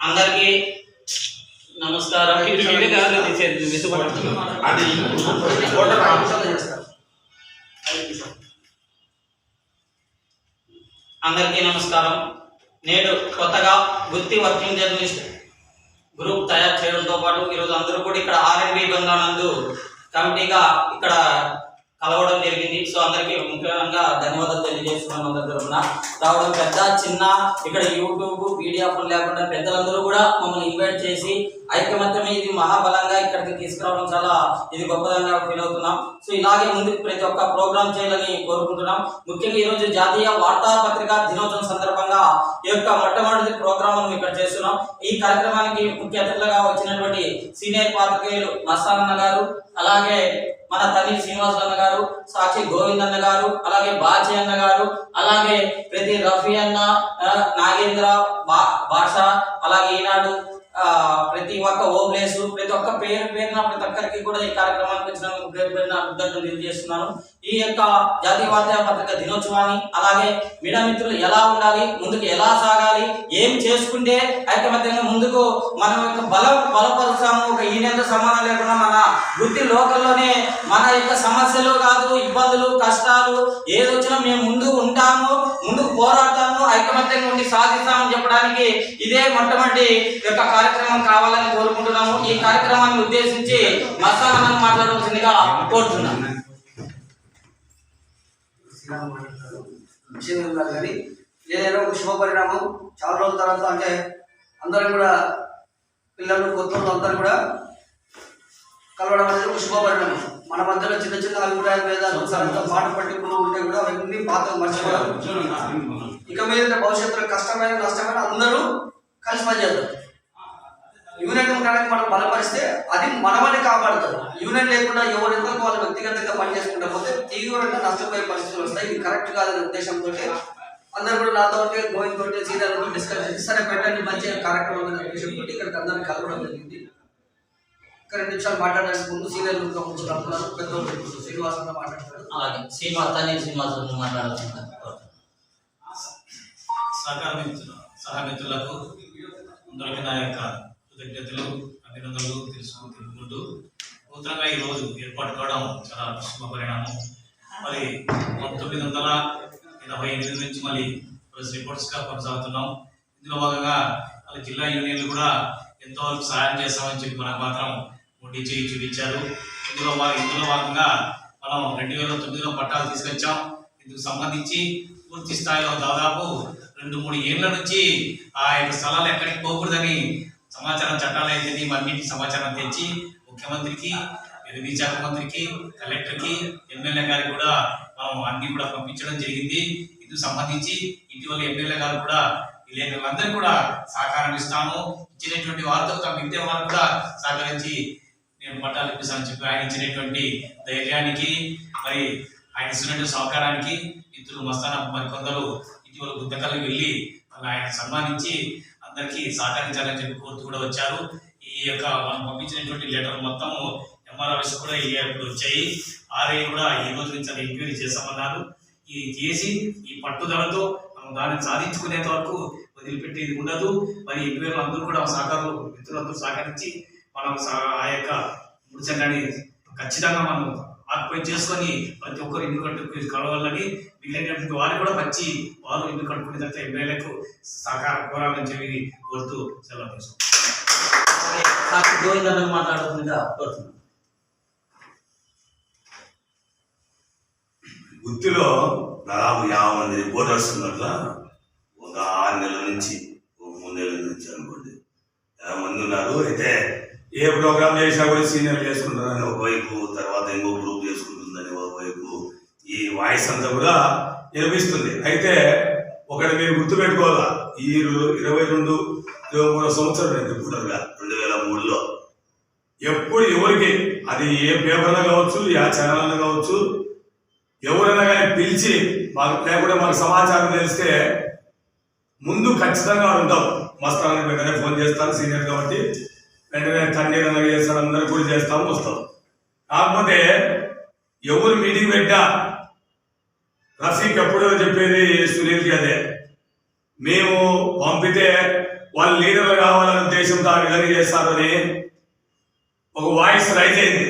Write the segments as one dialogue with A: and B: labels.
A: అందరికీ నమస్కారం. అందరికీ నమస్కారం. నేడు కొత్తగా గుత్తి వర్కింగ్ జర్నలిస్ట్ గ్రూప్ తయారు చేయడంతో పాటు ఈరోజు అందరూ కూడా ఇక్కడ ఆర్ఎన్బి బంగానందు కమిటీగా ఇక్కడ కలవడం జరిగింది. సో అందరికీ ముఖ్యంగా ధన్యవాదాలు తెలియజేస్తున్నాను అందరి తరఫున రావడం పెద్ద చిన్న ఇక్కడ యూట్యూబ్ పీడిఎఫ్ లేకుండా పెద్దలందరూ కూడా మమ్మల్ని ఇన్వైట్ చేసి ఐక్యమత్యం ఇది మహాబలంగా ఇక్కడికి తీసుకురావడం చాలా ఇది గొప్పదంగా ఫీల్ అవుతున్నాం. సో ఇలాగే ముందుకు ప్రతి ఒక్క ప్రోగ్రామ్ చేయాలని కోరుకుంటున్నాం. ముఖ్యంగా ఈరోజు జాతీయ వార్తాపత్రిక దినోత్సవం సందర్భంగా ఈ యొక్క మొట్టమొదటి ప్రోగ్రామ్ మనం ఇక్కడ చేస్తున్నాం. ఈ కార్యక్రమానికి ముఖ్య అతిథులుగా వచ్చినటువంటి సీనియర్ పాత్రికేయులు మస్తానన్న గారు అలాగే మన తల్లి శ్రీనివాసులు అన్న గారు సాక్షి గోవింద్ అన్న గారు అలాగే బాచి అన్న గారు అలాగే ప్రతి రఫీ అన్న నాగేంద్ర బా భాష అలాగే ఈనాడు ఒక ఓ ప్లేస్ ప్రతి ఒక్క పేరు పేరున ప్రతి ఒక్కరికి కూడా ఈ కార్యక్రమానికి వచ్చిన పేరు పేరున కృతజ్ఞతలు తెలియజేస్తున్నాను. ఈ యొక్క జాతీయ వార్తా పత్రిక దినోత్సవాన్ని అలాగే మీడియా మిత్రులు ఎలా ఉండాలి ముందుకు ఎలా సాగాలి ఏం చేసుకుంటే ఐకమత్యంగా ముందుకు మనం యొక్క బలం బలపరుస్తాము ఒక ఈయనంత సమానం లేకుండా మన వృత్తి లోకల్లోనే మన యొక్క సమస్యలు కాదు ఇబ్బందులు కష్టాలు ఏదొచ్చినా మేము ముందు ఉంటాము ముందుకు పోరాడతాము. ఐకమత్యంగా ఉండి సాధిస్తామని చెప్పడానికి ఇదే మొట్టమొదటి యొక్క కార్యక్రమం కావాలని కోరుకుంటున్నాము. ఈ కార్యక్రమాన్ని ఉద్దేశించి మస్తానన్న మాట్లాడవలసిందిగా కోరుతున్నాను
B: విషయం ఏదైనా ఒక శుభ పరిణామం చాలా రోజుల తర్వాత అంటే అందరం కూడా పిల్లలు కొత్త అందరూ కూడా కలవడం అనేది ఒక శుభ పరిణామం మన మధ్యలో చిన్న చిన్న అభిప్రాయ భేదాలు మాట పట్టింపులు ఉంటే కూడా అవన్నీ పాత మర్చిపోవాలి ఇక మీద భవిష్యత్తులో కష్టమైన నష్టమైన అందరూ కలిసి పనిచేద్దాం. యూనియన్ ఉండడానికి మనం బలపరిస్తే అది మనమని కాపాడుతుంది యూనియన్ లేకుండా ఎవరెందుకు వాళ్ళు వ్యక్తిగతంగా పనిచేసుకుంటా పోతే తీవ్రంగా నష్టపోయే పరిస్థితులు వస్తాయి. ఇది కరెక్ట్ కాదనే ఉద్దేశంతో అందరూ కూడా నాతో గోవింద్ తోటి సీనియర్ డిస్కస్ చేసి సరే పెట్టండి మంచి కార్యక్రమం అనే ఉద్దేశంతో ఇక్కడికి అందరినీ కలవడం జరిగింది. ఒక రెండు నిమిషాలు మాట్లాడడానికి ముందు సీనియర్ కొంచెం తప్పున్నారు పెద్దోళ్ళు శ్రీనివాస్ అన్న మాట్లాడతారు.
A: అలాగే శ్రీనివాస్ తల్లి శ్రీనివాస్ మాట్లాడాల్సిందిగా కోరుతున్నాను.
C: సహకార మిత్రులు సహమిత్రులకు అందరికీ నా యొక్క కృతజ్ఞతలు అభినందనలు తెలుసుకు తెలుపుకుంటూ నూతనంగా ఈ రోజు ఏర్పాటు కావడం చాలా శుభ పరిణామం. మరి పంతొమ్మిది వందల ఎనభై ఎనిమిది నుంచి మళ్ళీ ప్రెస్ రిపోర్ట్స్గా కొనసాగుతున్నాం. ఇందులో భాగంగా మళ్ళీ జిల్లా యూనియన్లు కూడా ఎంతవరకు సహాయం చేస్తామని చెప్పి మనకు మాత్రం చేయి చూపించారు. ఇందులో ఇందులో భాగంగా మనం రెండు వేల తొమ్మిదిలో పట్టాలు తీసుకొచ్చాం. ఇందుకు సంబంధించి పూర్తి స్థాయిలో దాదాపు రెండు మూడు ఏళ్ళ నుంచి ఆ యొక్క స్థలాలు ఎక్కడికి పోకూడదని సమాచారం చట్టాలు అయితే అన్నింటి సమాచారం తెచ్చి ముఖ్యమంత్రికి రెవెన్యూ శాఖ మంత్రికి కలెక్టర్కి ఎమ్మెల్యే గారికి కూడా మనం అన్ని కూడా పంపించడం జరిగింది. ఇందుకు సంబంధించి ఇటీవల ఎమ్మెల్యే గారు కూడా విలేకరులందరూ కూడా సహకారం ఇస్తాము ఇచ్చినటువంటి వారితో తమ ఇంటి వారు కూడా సహకరించి నేను పట్టాలు ఇప్పిస్తానని చెప్పి ఆయన ఇచ్చినటువంటి ధైర్యానికి మరి ఆయన ఇచ్చినటువంటి సహకారానికి ఇద్దరు మస్తాన మరి కొందరు ఇటీవల గుద్దకల్లి వెళ్ళి మళ్ళీ ఆయన సన్మానించి అందరికీ సహకరించాలని చెప్పి కోరుతూ కూడా వచ్చారు. ఈ యొక్క మనం పంపించినటువంటి లెటర్ మొత్తం ఎంఆర్ఆర్ఎస్ కూడా ఈ ఇప్పుడు వచ్చాయి. ఆర్ఐ కూడా ఈ రోజు నుంచి అది ఎంక్వైరీ చేస్తామన్నారు. ఇది చేసి ఈ పట్టుదలతో మనం దాన్ని సాధించుకునేంత వరకు వదిలిపెట్టేది ఉండదు. మరి ఎంక్వైరీలు అందరూ కూడా సహకారులు మిత్రులందరూ సహకరించి మనం ఆ యొక్క ముడిచండాన్ని ఖచ్చితంగా మనం ఆక్యుపై చేసుకొని ప్రతి ఒక్కరు ఇల్లు కట్టుకుని కలవాలని మిగిలినటువంటి వారు కూడా వచ్చి వారు ఇల్లు కట్టుకునే తర్వాత ఎమ్మెల్యేలకు సహకారం కోరాలని చెప్పి కోరుతూ సెలవు తీసుకుంటాం
A: కోరుతున్నాను
D: గుత్తిలో దాదాపు యాభై మంది రిపోర్టర్స్ ఉన్నట్ల ఒక ఆరు నెలల నుంచి ఒక మూడు నెలల నుంచి అనుకోండి. యాభై మంది ఉన్నారు. అయితే ఏ ప్రోగ్రామ్ చేసినా కూడా సీనియర్ చేసుకుంటారని ఒకవైపు తర్వాత ఇంకో గ్రూప్ చేసుకుంటుందని ఒకవైపు ఈ వాయిస్ అంతా కూడా వినిపిస్తుంది అయితే ఒకటి మీరు గుర్తుపెట్టుకోవాలా? ఈ ఇరవై రెండు ఇరవై మూడు సంవత్సరం నేను రెండు వేల మూడులో. ఎప్పుడు ఎవరికి అది ఏ పేపర్లో కావచ్చు ఆ ఛానల్లో కావచ్చు ఎవరైనా కానీ పిలిచి మాకు లేకుంటే మాకు సమాచారం తెలిస్తే ముందు ఖచ్చితంగా ఉంటాం మస్తానికి వెంటనే ఫోన్ చేస్తాను సీనియర్ కాబట్టి. వెంటనే తండ్రి ఏదైనా చేస్తాడు అందరూ కూడా చేస్తాము వస్తాం కాకపోతే ఎవరు మీటింగ్ పెట్టా రసీక్ ఎప్పుడో చెప్పేది సునీల్కి అదే. మేము పంపితే వాళ్ళు లీడర్లు కావాలనే ఉద్దేశంతో ఆ విధంగా చేస్తారని ఒక వాయిస్ రైజ్ అయింది.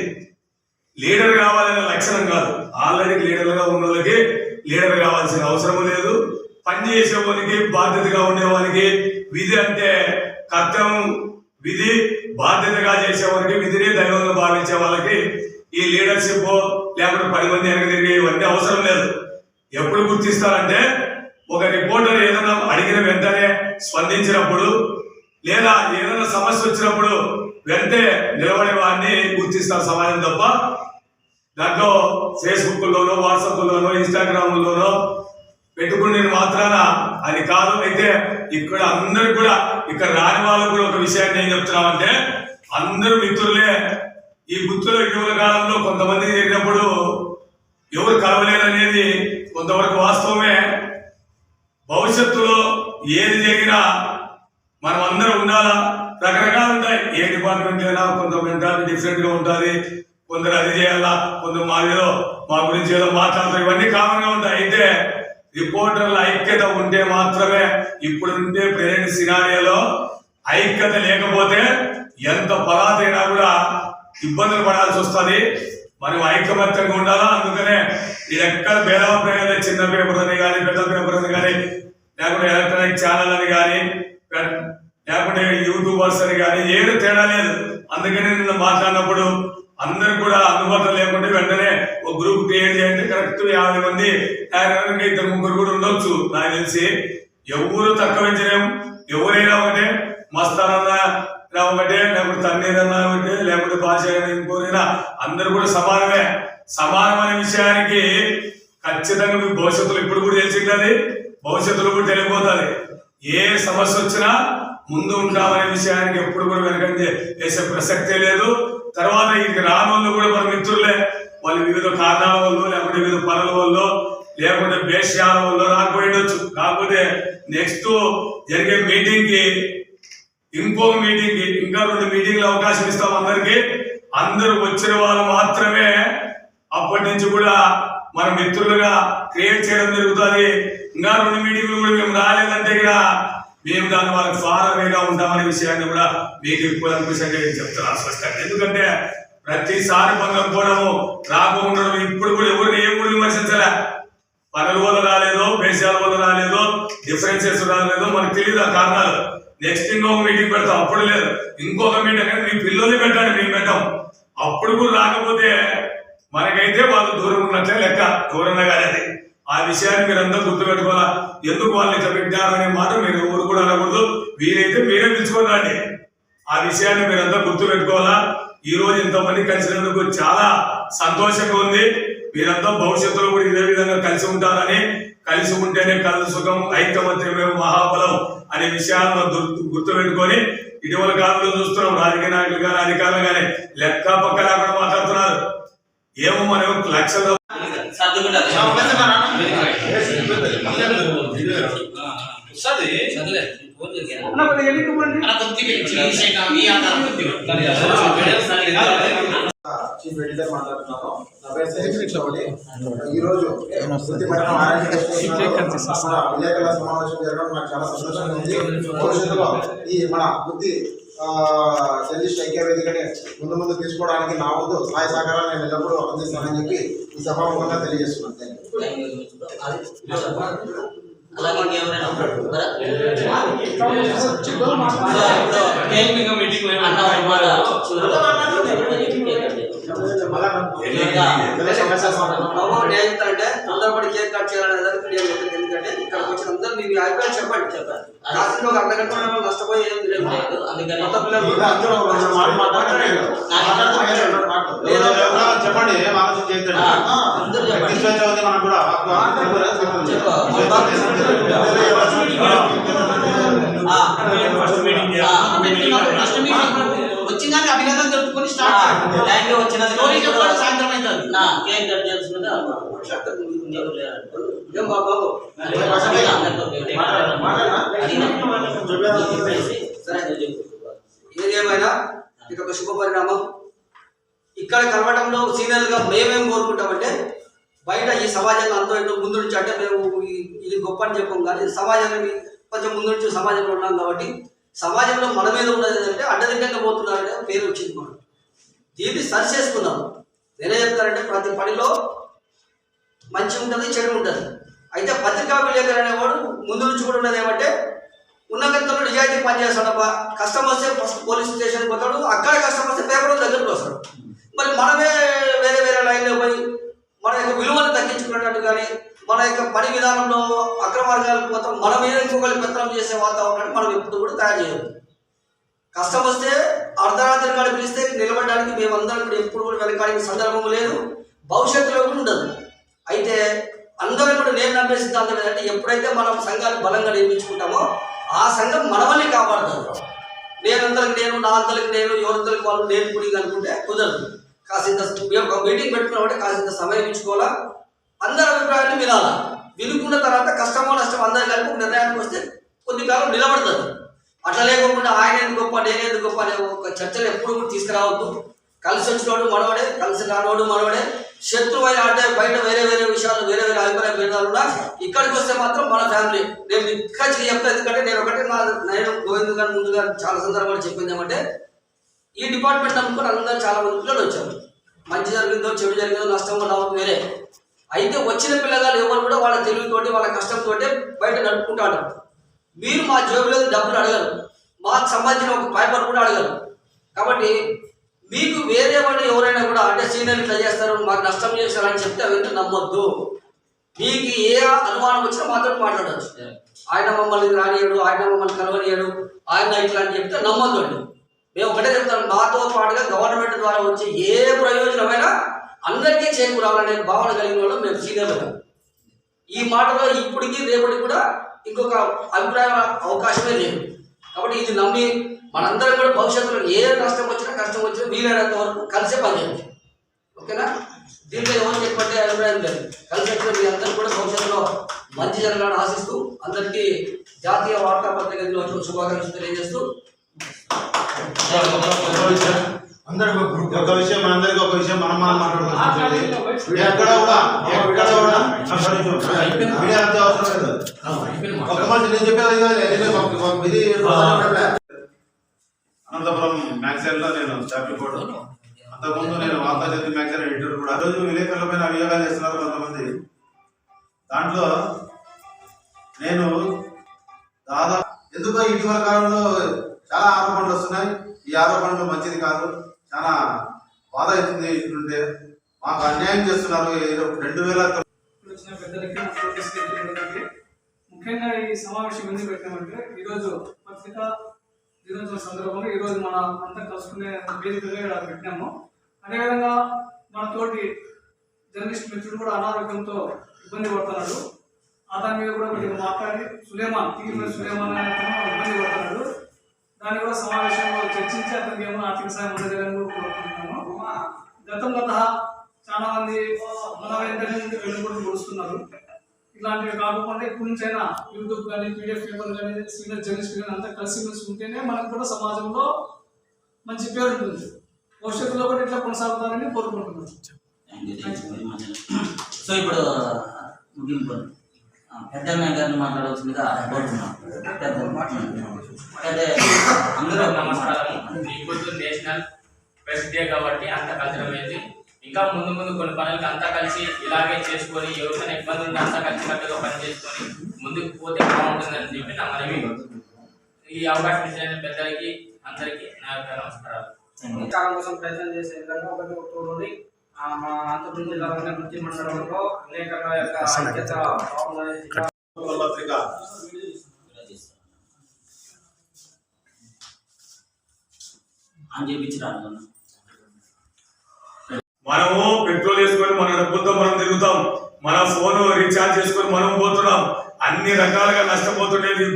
D: లీడర్ కావాలనే లక్షణం కాదు. ఆల్రెడీ లీడర్గా ఉన్న వాళ్ళకి లీడర్ కావాల్సిన అవసరం లేదు. పని చేసే వాళ్ళకి బాధ్యతగా ఉండే వాళ్ళకి విధి అంటే కర్తవ్యం విధి బాధ్యతగా చేసే విధిని దైవంగా భావించే వాళ్ళకి ఈ లీడర్షిప్ లేకపోతే పది మంది వెనక తిరిగి ఇవన్నీ అవసరం లేదు. ఎప్పుడు గుర్తిస్తారంటే ఒక రిపోర్టర్ ఏదైనా అడిగిన వెంటనే స్పందించినప్పుడు లేదా ఏదైనా సమస్య వచ్చినప్పుడు వెంటనే నిలబడే వాడిని గుర్తిస్తారు సమాజం తప్ప. దాంట్లో ఫేస్బుక్లోనో వాట్సాప్లోనో ఇన్స్టాగ్రామ్లోనో పెట్టుకునే మాత్రాన అది కాదు. అయితే ఇక్కడ అందరు కూడా ఇక్కడ రాని వాళ్ళకు కూడా ఒక విషయాన్ని ఏం చెప్తున్నామంటే అందరూ మిత్రులే ఈ గుర్తుల ఇటీవల కాలంలో కొంతమంది జరిగినప్పుడు ఎవరు కలవలేదనేది కొంతవరకు వాస్తవమే. భవిష్యత్తులో ఏది జరిగినా మనం అందరం ఉండాలా? రకరకాలు ఉంటాయి. ఏ డిపార్ట్మెంట్ అయినా కొంత మెంటాలిటీ డిఫరెంట్గా ఉంటుంది. కొందరు అది చేయాలా? కొందరు మా ఏదో మా గురించి ఏదో మాట్లాడతారు. ఇవన్నీ కామన్గా ఉంటాయి. అయితే రిపోర్టర్ల ఐక్యత ఉంటే మాత్రమే ఇప్పుడు ఉండే ప్రెసెంట్ సినారియోలో ఐక్యత లేకపోతే ఎంత పరాతైనా కూడా ఇబ్బందులు పడాల్సి వస్తుంది. మనం ఐకమత్యంగా ఉండాలా? అందుకనే ఇది ఎక్కడ భేదాభిప్రాయం చిన్న పేపర్ అని కానీ పెద్ద పేపర్ అని కానీ లేకుంటే ఎలక్ట్రానిక్ ఛానల్ అని కానీ లేకుంటే యూట్యూబర్స్ అని కానీ ఏది తేడా లేదు. అందుకని నిన్న మాట్లాడినప్పుడు అందరు కూడా అందుబాటులో లేకుంటే వెంటనే ఒక గ్రూప్ క్రియేట్ చేయండి. కరెక్ట్ యాభై మంది ఇద్దరు ముగ్గురు కూడా ఉండొచ్చు. నాకు తెలిసి ఎవరు తక్కువ ఇచ్చలేం ఎవరైనా ఒకటే మస్తానన్నా ఒకటే లేకపోతే తన్నీరన్నా ఒకటే లేకపోతే భాష ఇంకోరైనా అందరు కూడా సమానమే. సమానమైన విషయానికి ఖచ్చితంగా మీకు భవిష్యత్తులో ఇప్పుడు కూడా తెలిసింది భవిష్యత్తులో కూడా తెలియబోతుంది. ఏ సమస్య వచ్చినా ముందు ఉంటామనే విషయానికి ఎప్పుడు కూడా వెనకంటే వేసే ప్రసక్తే లేదు. తర్వాత ఇది రానోళ్ళు కూడా మన మిత్రులే వాళ్ళు వివిధ కారణాల వల్ల లేకపోతే వివిధ పనుల వల్ల లేకుంటే బేష్యాల వల్ల రాకపోయిండొచ్చు. కాకపోతే నెక్స్ట్ జరిగే మీటింగ్కి ఇంకొక మీటింగ్కి ఇంకా రెండు మీటింగ్లు అవకాశం ఇస్తాం అందరికి. అందరూ వచ్చిన వాళ్ళు మాత్రమే అప్పటి నుంచి కూడా మన మిత్రులుగా క్రియేట్ చేయడం జరుగుతుంది. ఇంకా రెండు మీటింగ్లు కూడా మేము రాలేదంటే ఇక్కడ మేము దాని వాళ్ళకి ఫారవేగా ఉంటామనే విషయాన్ని కూడా మీకు ఇప్పుడు అనిపించండి చెప్తాను స్పష్టంగా. ఎందుకంటే ప్రతిసారి పనులు రాకుండా ఇప్పుడు కూడా ఎవరిని ఏం కూడా విమర్శించలే. పనుల వల్ల రాలేదో పేషాల వల్ల రాలేదో డిఫరెన్సెస్ రాలేదో మనకు తెలియదు ఆ కారణాలు. నెక్స్ట్ ఇంకొక మీటింగ్ పెడతాం అప్పుడు లేదు. ఇంకొక మీటింగ్ అంటే మీ పిల్లల్ని పెట్టాలి మేము పెట్టాం. అప్పుడు కూడా రాకపోతే మనకైతే వాళ్ళు దూరం ఉన్నట్లే లెక్క దూరంగా కానీ అది ఆ విషయాన్ని మీరందరూ గుర్తుపెట్టుకోవాలా? ఎందుకు వాళ్ళు ఇట్లా పెట్టారు అనే మాట మీరు ఎవరు కూడా అనకూడదు. వీలైతే మీరే పిలుచుకొని రండి. ఆ విషయాన్ని మీరంతా గుర్తు పెట్టుకోవాలా ఈ రోజు ఇంతమంది కలిసినందుకు చాలా సంతోషంగా ఉంది. మీరంతా భవిష్యత్తులో కూడా ఇదే విధంగా కలిసి ఉంటారని కలిసి ఉంటేనే కలు సుఖం ఐక్యమత్యమే మహాబలం అనే విషయాలను గుర్తు గుర్తుపెట్టుకొని ఇటీవల కాలంలో చూస్తున్నాం. రాజకీయ నాయకులు కానీ అధికారులు కానీ లెక్క పక్క లేకుండా మాట్లాడుతున్నారు. ఏమో మనం లక్షల
A: సర్దుకుంటారు
B: అన్న. కొద్దిగా ఎన్నిక పోండి.
E: చీఫ్ ఎడిటర్ మాట్లాడుతున్నాను. నా పేరు సతీష్ చౌడి ఈ రోజు వృత్తిపరమైన ఆరోగ్య మన విలేకరుల సమావేశం జరగడం నాకు చాలా సంతోషంగా ఉంది. భవిష్యత్తులో ఈ మన వృత్తి జర్నలిస్ట్ ఐక్య వేదికని ముందు ముందు తీసుకోవడానికి నా వంతు సహాయ సహకారాలు నేను ఎల్లప్పుడూ అందిస్తానని చెప్పి ఈ సభాముఖంగా తెలియజేస్తున్నాను థ్యాంక్ యూ
A: అలాగే ఇంకెవరైనా ఉన్నారా?
F: మీటింగ్
A: అన్న ఉన్నారు. ఇంకా
E: ఇదే సమస్య? సమాధానం.
B: బాబు నేను ఏం చెప్తానంటే తొందరపడి కేక్ కట్ చేయాలనే దానికి క్లియర్ చేస్తాను ఎందుకంటే ఇక్కడికి వచ్చిన అందరూ మీ మీ అభిప్రాయం చెప్పండి. చెప్పండి. రాత్రి ఒక అర్ధ గంట నష్టపోయి ఏం లేదు.
A: అందుకని
B: కొత్త పిల్లలు
E: చెప్పండి. ఆలోచన
A: అందరూ
E: మనకు కూడా.
G: వచ్చిందాన్ని అభినందన జరుపుకొని స్టార్ట్ స్టోరీ చెప్పండి సాయంత్రం అవుతుంది
A: కేక్ కట్.
B: ఏం బాబు. ఏదేమైనా? ఇది ఒక శుభ పరిణామం. ఇక్కడ కలవడంలో సీనియర్గా మేమేం కోరుకుంటామంటే బయట ఈ సమాజంలో అంతో ఎంతో ముందు నుంచి అంటే మేము ఈ- ఇది గొప్ప అని చెప్పాం కానీ సమాజంలో మీ- కొంచెం ముందు నుంచి సమాజంలో ఉన్నాం కాబట్టి సమాజంలో మన మీద ఉన్నది ఏంటంటే అడ్డదిడ్డంగా పోతున్నారనే పేరు వచ్చింది మనం దీన్ని సరి చేసుకున్నాం నేనే చెప్తానంటే ప్రతి పనిలో మంచి ఉంటుంది చెడు ఉంటుంది. అయితే పత్రికా విలేకరు అనేవాడు ముందు నుంచి కూడా ఉన్నది ఏమంటే ఉన్నతంలో నిజాయితీ పనిచేస్తాడబ్బా కష్టం వస్తే ఫస్ట్ పోలీస్ స్టేషన్కి పోతాడు అక్కడ కష్టం వస్తే పేపర్ దగ్గరికి వస్తాడు. మరి మనమే వేరే వేరే లైన్లో పోయి మన యొక్క విలువను తగ్గించుకున్నట్టు కానీ మన యొక్క పని విధానంలో అక్రమార్గాలకు పోతాం మన మీద ఇంకొకరికి పెత్తనం చేసే వాతావరణాన్ని మనం ఎప్పుడు కూడా తయారు చేయదు కష్టం వస్తే అర్ధరాత్రి కాడ పిలిస్తే నిలబడడానికి మేమందరం కూడా ఎప్పుడు కూడా వెనకాడిన సందర్భం లేదు భవిష్యత్తులో కూడా ఉండదు. అయితే అందరం కూడా నేను నమ్మే సిద్ధాంతం ఏంటంటే ఎప్పుడైతే మనం సంఘాన్ని బలంగా నిర్మించుకుంటామో ఆ సంఘం మనవల్ని కాపాడుతుంది. నేనందరికి నేను నా అందరికి నేను ఎవరంతలకు వాళ్ళు నేను పుడిగా అనుకుంటే కుదరదు. కాసింత ఒక మీటింగ్ పెట్టుకున్నామంటే కాసింత సమయం ఇచ్చుకోవాలా? అందరి అభిప్రాయాన్ని వినాలా? వినుకున్న తర్వాత కష్టమో నష్టం అందరు కలిపి ఒక నిర్ణయానికి వస్తే కొద్ది కాలం నిలబడుతుంది. అట్లా లేకుండా ఆయన ఎందుకు గొప్ప నేను ఎందుకు గొప్ప అనే ఒక చర్చలు ఎప్పుడు కూడా తీసుకురావద్దు. కలిసి వచ్చినోడు మనవడే కలిసి రానోడు మనవడే. శత్రువైన అంటే బయట వేరే వేరే విషయాలు వేరే వేరే అభిప్రాయ భేదాలు ఉన్నా ఇక్కడికి వస్తే మాత్రం మన ఫ్యామిలీ. నేను ఖచ్చితంగా చెప్తాను ఎందుకంటే నేను ఒకటే నా నేను గోవింద్ గారు ముందుగా చాలా సందర్భాలు చెప్పింది ఏమంటే ఈ డిపార్ట్మెంట్ అనుకుని అందరూ చాలా మంది పిల్లలు వచ్చారు. మంచి జరిగిందో చెడు జరిగిందో నష్టమో లాభం వేరే. అయితే వచ్చిన పిల్లగాలు ఎవరు కూడా వాళ్ళ తెలివితోటి వాళ్ళ కష్టంతో బయట నడుపుకుంటాడు మీరు మా జోబులో డబ్బులు అడగరు. మాకు సంబంధించిన ఒక పేపర్ కూడా అడగరు. కాబట్టి మీకు వేరే వాళ్ళు ఎవరైనా కూడా అంటే సీనియర్ ఇట్లా చేస్తారు మాకు నష్టం చేశారని చెప్తే అవన్నీ నమ్మొద్దు? మీకు ఏ అనుమానం వచ్చినా మాతో మాట్లాడవచ్చు ఆయన మమ్మల్ని రానియడు ఆయన మమ్మల్ని కలవనియడు ఆయన ఇట్లా అని చెప్తే నమ్మొద్దు అండి. మేము ఒకటే చెప్తాం మాతో పాటుగా గవర్నమెంట్ ద్వారా వచ్చే ఏ ప్రయోజనమైనా అందరికీ చేకూరాలనే భావన కలిగిన వాళ్ళు మేము సీనియర్లుగా ఈ మాటలో ఇప్పటికి రేపటికి కూడా ఇంకొక అభిప్రాయ అవకాశమే లేదు. కాబట్టి ఇది నమ్మి మనందరం కూడా భవిష్యత్తులో ఏ కష్టం వచ్చినా కష్టం వచ్చినా వీలైనంత వరకు కలిసే పనిచేయండి ఓకేనా? దీంట్లో ఎవరు చెప్పంటే అభిప్రాయం లేదు. కలిసి వచ్చిన మీ అందరూ కూడా భవిష్యత్తులో మంచి జరగాలని ఆశిస్తూ అందరికీ జాతీయ వార్తాపత్రిక దినోత్సవ శుభాకాంక్షలు తెలియజేస్తూ
E: ఒక- విషయం మనందరికి ఒక విషయం మనం మనం మాట్లాడుకోవాలి ఎక్కడ కూడా ఎక్కడ కూడా. మీడియా అవసరం లేదు. ఒక మనిషి నేను చెప్పేది ఇది అనంతపురం మ్యాగజైన్లో నేను స్టాఫ్ రిపోర్ట్ అంతకుముందు నేను వార్తాజ్యోతి మ్యాగజైన్ ఎడిటర్ కూడా. ఆ రోజు విలేకరుల పైన అభియోగాలు చేస్తున్నారు కొంతమంది. దాంట్లో నేను దాదాపు ఎందుకో ఇటీవల కాలంలో చాలా ఆరోపణలు వస్తున్నాయి. ఈ ఆరోపణలు మంచిది కాదు. చాలా బాధ అవుతుంది ఇట్లుంటే మాకు అన్యాయం చేస్తున్నారు ఏదో రెండు వేల
F: వచ్చిన పెద్దలకి ముఖ్యంగా ఈ సమావేశం ఎందుకు పెట్టామంటే ఈరోజు పత్రికా దినోత్సవం సందర్భంలో ఈరోజు మన అంతా కలుసుకునే వేదికగా ఇక్కడ పెట్టినాము అదేవిధంగా మన తోటి జర్నలిస్ట్ మిత్రుడు కూడా అనారోగ్యంతో ఇబ్బంది పడుతున్నాడు. ఆ దాని మీద కూడా కొద్దిగా మాట్లాడి సులేమాన్ టీవీ సులేమాన్ ఇబ్బంది పడుతున్నాడు. దాన్ని కూడా సమావేశంలో చర్చించి అతనికి ఏమైనా ఆర్థిక సాయం అందజేయాలని కూడా కోరుకుంటున్నాము గతం గత చాలా మంది మన వెంటనే వెలుగుడు నడుస్తున్నారు ఇట్లాంటివి కాకుండా ఇప్పటి నుంచైనా యూట్యూబ్ కానీ పీడిఎఫ్ పేపర్ కానీ సీనియర్ జర్నలిస్ట్ కానీ అంతా కలిసి మెలిసి ఉంటేనే మనకు కూడా సమాజంలో మంచి పేరు ఉంటుంది. భవిష్యత్తులో కూడా ఇట్లా కొనసాగుతారని కోరుకుంటున్నాను.
A: సో ఇప్పుడు ముగింపు పెద్ద గారిని మాట్లాడవలసిందిగా కోరుతున్నాం పెద్ద అంటే అందరూ
G: నమస్కారం ఇప్పుడు నేషనల్ ప్రెస్ డే కాబట్టి అంత కలిసి ఇంకా ముందు ముందు కొన్ని పనులకి అంతా కలిసి ఇలాగే చేసుకొని ఎవరికైనా ఇబ్బంది ఉంటే అంతా కలిసికట్టుగా పని చేసుకొని ముందుకు పోతే బాగుంటుందని చెప్పి నా మనవి. ఈ అవకాశం ఇచ్చిన పెద్దలకి అందరికీ నా యొక్క నమస్కారాలు.
H: కాలం కోసం ప్రయత్నం చేసే విధంగా ఒకటి ఆ, మా మండలంలో యొక్క
E: పత్రిక
D: మనము పెట్రోల్ వేసుకొని మన డబ్బులతో మనం తిరుగుతాం. మన ఫోన్ రీఛార్జ్ చేసుకొని మనం పోతున్నాం. అన్ని రకాలుగా నష్టపోతుండేది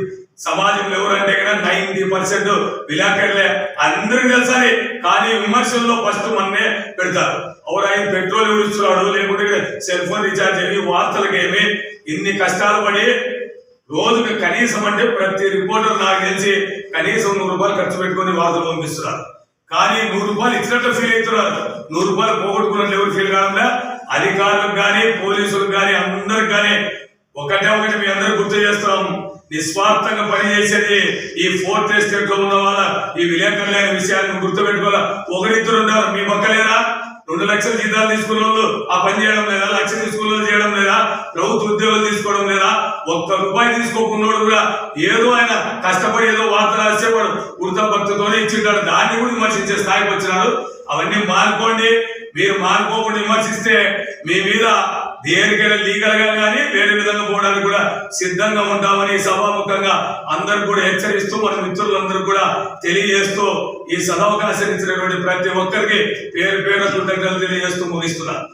D: సమాజంలో ఎవరంటే ఇక్కడ నైన్టీ పర్సెంట్ విలాకర్లే. అందరికి తెలుసని కానీ విమర్శల్లో ఫస్ట్ మనమే పెడతారు. ఎవరు ఆయన పెట్రోల్ ఎవరు ఇస్తున్నాడు? లేకుంటే సెల్ ఫోన్ రీఛార్జ్ ఏమి వార్తలకేమి ఇన్ని కష్టాలు పడి రోజుకి కనీసం అంటే ప్రతి రిపోర్టర్ నాకు తెలిసి కనీసం నూరు రూపాయలు ఖర్చు పెట్టుకొని వార్తలు పంపిస్తున్నారు. కానీ నూరు రూపాయలు ఇచ్చినట్లు ఫీల్ అవుతున్నారు. నూరు రూపాయలు పోగొట్టుకున్నట్లు ఎవరు ఫీల్ కాకుండా అధికారులకు కానీ పోలీసులకు కానీ అందరికి కానీ ఒకటే ఒకటి మీ అందరూ గుర్తు చేస్తాము నిస్వార్థంగా పనిచేసేది ఈ ఫోర్త్ ఎస్టేట్లో ఉన్న వాళ్ళ ఈ విలేకరులైన విషయాన్ని గుర్తుపెట్టుకోవాలి? ఒకరిద్దరు ఉన్నారు మీ మొక్కలేరా రెండు లక్షల జీతాలు తీసుకున్న వాళ్ళు ఆ పని చేయడం లేదా? లక్ష తీసుకున్న వాళ్ళు చేయడం లేదా? ప్రభుత్వ ఉద్యోగాలు తీసుకోవడం లేదా? ఒక్క రూపాయి తీసుకోకున్నోడు కూడా ఏదో ఆయన కష్టపడి ఏదో వార్త రాసేవాడు వృత భక్తితోనే ఇచ్చింటాడు. దాన్ని కూడా విమర్శించే స్థాయికి వచ్చినాడు. అవన్నీ మానుకోండి. మీరు మానుకోకుండా విమర్శిస్తే మీ మీద దేనికైనా లీగల్గా కానీ వేరే విధంగా పోవడానికి కూడా సిద్ధంగా ఉంటామని సభాముఖంగా అందరు కూడా హెచ్చరిస్తూ మన మిత్రులందరూ కూడా తెలియజేస్తూ ఈ సదవకాశం ఇచ్చినటువంటి ప్రతి ఒక్కరికి పేరు పేరు కృతజ్ఞతలు తెలియజేస్తూ ముగిస్తున్నారు